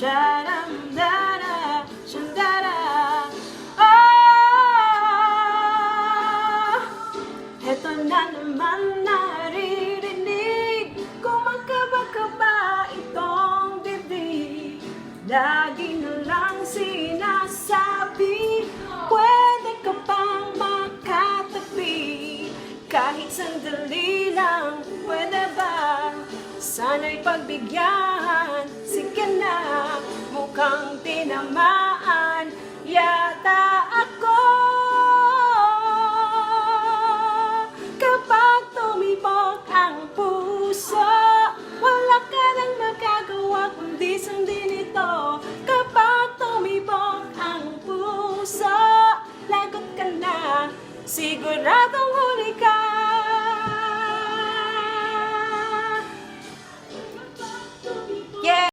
Sharam dara, shandara. Ah, Heto na naman naririnig Kumakaba-kaba itong dibdib Lagi na lang sinasabi Pwede ka bang makatabi Kahit sandali lang, pwede ba? Sana'y pagbigyan, sige na tinamaan yata ako. Kapag tumibok ang puso wala ka nang magagawa kundi sundin ito. Kapag tumibok ang puso lagot ka na siguradong huli ka.